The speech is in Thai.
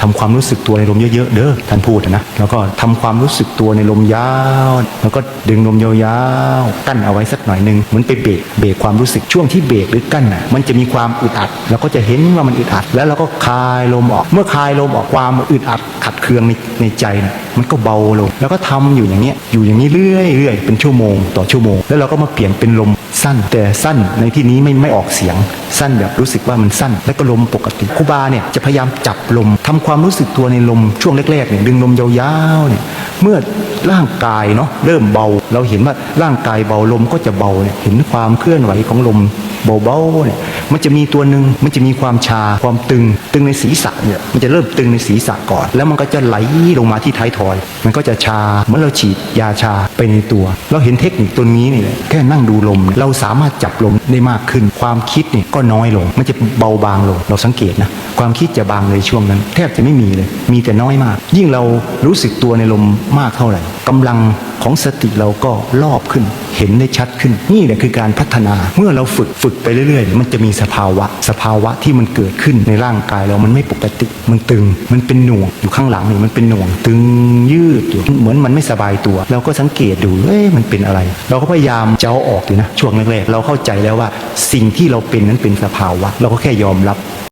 ทำความรู้สึกตัวในลมเยอะๆเด้อท่านพูดนะแล้วก็ทำความรู้สึกตัวในลมยาว แล้วก็ดึงลมยาวๆกั้นเอาไว้สักหน่อยหนึ่งเหมือนไปเบรกเบรกความรู้สึกช่วงที่เบรกหรือกั้นน่ะมันจะมีความอึดอัดเราก็จะเห็นว่ามันอึดอัด แล้วเราก็คลายลมออก เมื่อคลายลมออกความอึดอัดขัดเคืองในในใจน่ะมันก็เบาลงแล้วก็ทำอยู่อย่างเนี้ยอยู่อย่างนี้เรื่อยเรื่อยเป็นชั่วโมง ต่อชั่วโมง แล้วเราก็มาเปลี่ยนเป็นลม สั้นแต่สั้นในที่นี้ไม่ไม่ออกเสียง สั้นแบบรู้สึกว่ามันสั้น และก็ลมปกติครูบาเนี่ยจะพยายามจับลมทำความรู้สึกตัวในลมช่วงแรกๆเนี่ยดึงลมยาวๆเนี่ยเมื่อร่างกายเนาะเริ่มเบา เราเห็นว่าร่างกายเบาลมก็จะเบาเนี่ยเห็นความเคลื่อนไหวของลมเบาๆเนี่ย มันจะมีตัวหนึ่งมันจะมีความชาความตึง ตึงในศีรษะเนี่ยมันจะเริ่มตึงในศีรษะก่อน แล้วมันก็จะไหลลงมาที่ท้ายทอย มันก็จะชาเมื่อเราฉีดยาชาไปในตัว เราเห็นเทคนิคตัวนี้นี่แหละแค่นั่งดูลม เราสามารถจับลมได้มากขึ้น ความคิดเนี่ยก็น้อยลง มันจะเบาบางลงเราสังเกตนะความคิดจะบางในช่วงนั้น แทบจะไม่มีเลย มีแต่น้อยมาก ยิ่งเรารู้สึกตัวในลมมากเท่าไหร่กำลังของสติเราก็รอบขึ้น เห็นได้ชัดขึ้น นี่แหละคือการพัฒนา เมื่อเราฝึกฝึกไปเรื่อยๆ มันจะมีสภาวะ สภาวะที่มันเกิดขึ้นในร่างกายเรามันไม่ปกติ มันตึง มันเป็นหน่วงอยู่ข้างหลังนี่มันเป็นหน่วง ตึงยืดอยู่เหมือนมันไม่สบายตัว เราก็สังเกตดูเอ๊ะมันเป็นอะไร เราก็พยายามจะเอาออกอยู่นะช่วงแรกๆเราเข้าใจแล้วว่า สิ่งที่เราเป็นนั้นเป็นสภาวะ เราก็แค่ยอมรับ